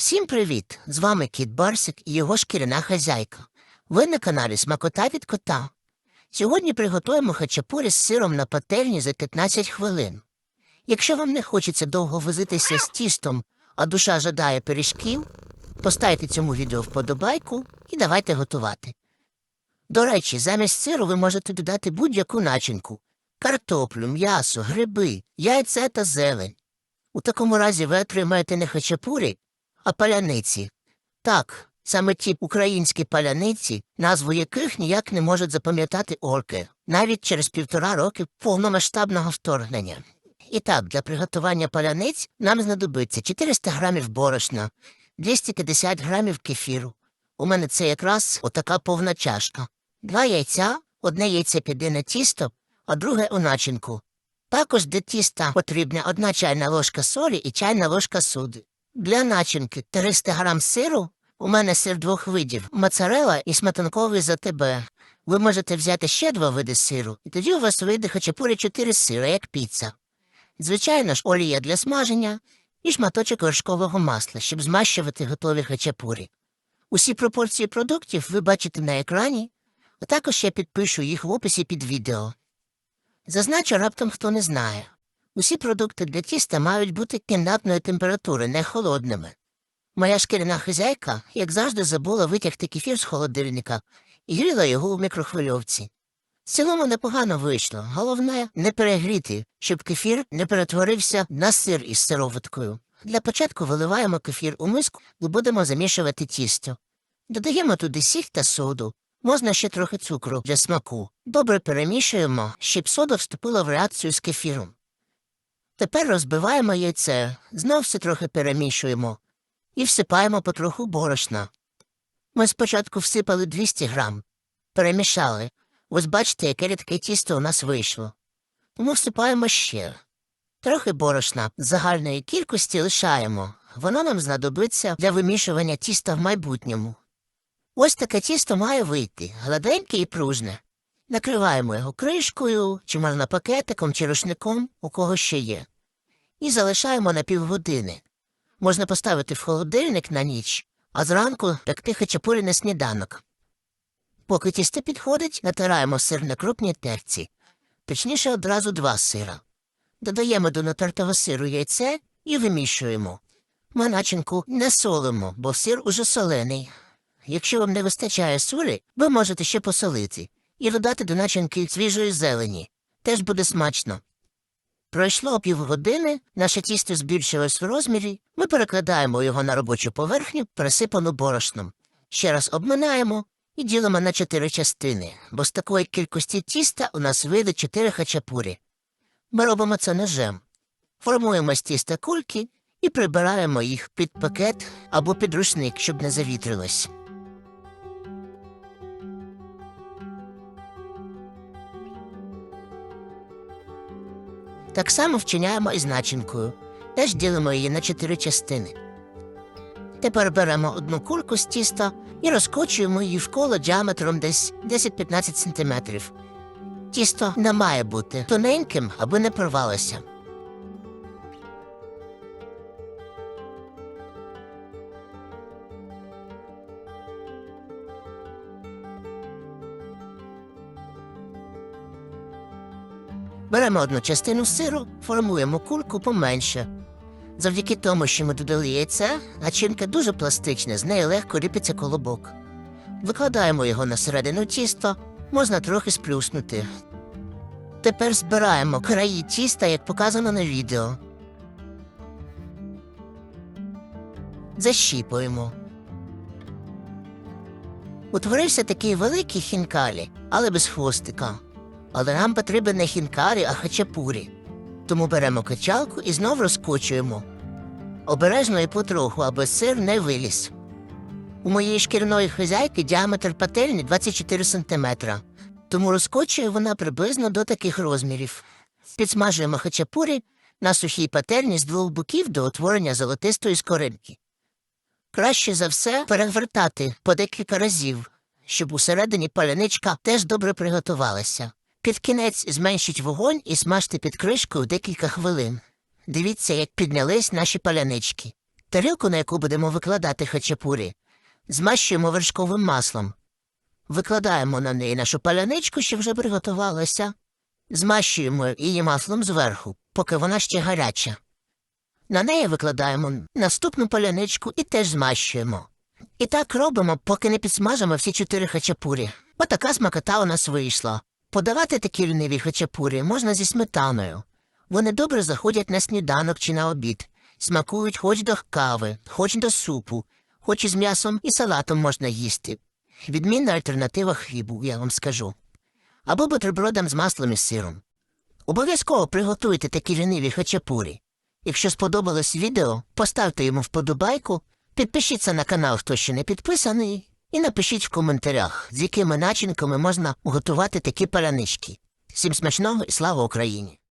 Всім привіт! З вами Кіт Барсик і його шкіряна хазяйка. Ви на каналі Смакота від кота. Сьогодні приготуємо хачапурі з сиром на пательні за 15 хвилин. Якщо вам не хочеться довго возитися з тістом, а душа жадає пиріжків, поставте цьому відео вподобайку і давайте готувати. До речі, замість сиру ви можете додати будь-яку начинку картоплю, м'ясо, гриби, яйця та зелень. У такому разі ви отримаєте не хачапурі, а паляниці. Так, саме ті українські паляниці, назву яких ніяк не можуть запам'ятати орки, навіть через півтора роки повномасштабного вторгнення. І так, для приготування паляниць нам знадобиться 400 грамів борошна, 250 грамів кефіру. У мене це якраз отака повна чашка. Два яйця, одне яйце піде на тісто, а друге у начинку. Також для тіста потрібна одна чайна ложка солі і чайна ложка соди. Для начинки 300 грам сиру. У мене сир двох видів моцарела і сметанковий за тебе. Ви можете взяти ще два види сиру, і тоді у вас вийде хачапурі 4 сира, як піца. Звичайно ж, олія для смаження і шматочок вершкового масла, щоб змащувати готові хачапурі. Усі пропорції продуктів ви бачите на екрані, а також я підпишу їх в описі під відео. Зазначу раптом хто не знає. Усі продукти для тіста мають бути кімнатної температури, не холодними. Моя шкіряна хазяйка, як завжди, забула витягти кефір з холодильника і гріла його у мікрохвильовці. В цілому непогано вийшло. Головне не перегріти, щоб кефір не перетворився на сир із сироваткою. Для початку виливаємо кефір у миску і будемо замішувати тісто. Додаємо туди сіль та соду. Можна ще трохи цукру для смаку. Добре перемішуємо, щоб сода вступила в реакцію з кефіром. Тепер розбиваємо яйце, знов все трохи перемішуємо і всипаємо потроху борошна. Ми спочатку всипали 200 грам, перемішали. Ось бачите, яке рідке тісто у нас вийшло. Тому всипаємо ще. Трохи борошна загальної кількості лишаємо. Воно нам знадобиться для вимішування тіста в майбутньому. Ось таке тісто має вийти, гладеньке і пружне. Накриваємо його кришкою, чи можна пакетиком, чи рушником, у кого ще є. І залишаємо на півгодини. Можна поставити в холодильник на ніч, а зранку пекти хачапурі на сніданок. Поки тісто підходить, натираємо сир на крупній терці, точніше одразу два сира. Додаємо до натертого сиру яйце і вимішуємо. Ми начинку не солимо, бо сир уже солений. Якщо вам не вистачає солі, ви можете ще посолити і додати до начинки свіжої зелені. Теж буде смачно. Пройшло півгодини, наше тісто збільшилось в розмірі, ми перекладаємо його на робочу поверхню, пересипану борошном. Ще раз обминаємо і ділимо на чотири частини, бо з такої кількості тіста у нас вийде чотири хачапурі. Ми робимо це ножем. Формуємо з тіста кульки і прибираємо їх під пакет або під рушник, щоб не завітрилось. Так само вчиняємо із начинкою. Теж ділимо її на чотири частини. Тепер беремо одну кульку з тіста і розкочуємо її в коло діаметром десь 10-15 см. Тісто не має бути тоненьким, аби не порвалося. Беремо одну частину сиру, формуємо кульку поменше. Завдяки тому, що ми додали яйце, начинка дуже пластична, з неї легко ліпиться колобок. Викладаємо його на середину тіста, можна трохи сплюснути. Тепер збираємо краї тіста, як показано на відео. Защіпуємо. Утворився такий великий хінкалі, але без хвостика. Але нам потрібен не хінкарі, а хачапурі. Тому беремо качалку і знов розкочуємо. Обережно і потроху, аби сир не виліз. У моєї шкірної хазяйки діаметр пательні 24 см, тому розкочує вона приблизно до таких розмірів. Підсмажуємо хачапурі на сухій пательні з двох боків до утворення золотистої скоринки. Краще за все перевертати по декілька разів, щоб усередині паляничка теж добре приготувалася. Під кінець зменшіть вогонь і смажте під кришкою декілька хвилин. Дивіться, як піднялись наші палянички. Тарілку, на яку будемо викладати хачапурі, змащуємо вершковим маслом. Викладаємо на неї нашу паляничку, що вже приготувалася. Змащуємо її маслом зверху, поки вона ще гаряча. На неї викладаємо наступну паляничку і теж змащуємо. І так робимо, поки не підсмажимо всі чотири хачапурі. Отака смакота у нас вийшла. Подавати такі ліниві хачапурі можна зі сметаною. Вони добре заходять на сніданок чи на обід, смакують хоч до кави, хоч до супу, хоч із м'ясом і салатом можна їсти. Відмінна альтернатива хлібу, я вам скажу. Або бутербродам з маслом і сиром. Обов'язково приготуйте такі ліниві хачапурі. Якщо сподобалось відео, поставте йому вподобайку, підпишіться на канал, хто ще не підписаний, і напишіть в коментарях, з якими начинками можна готувати такі паранички. Всім смачного і слава Україні!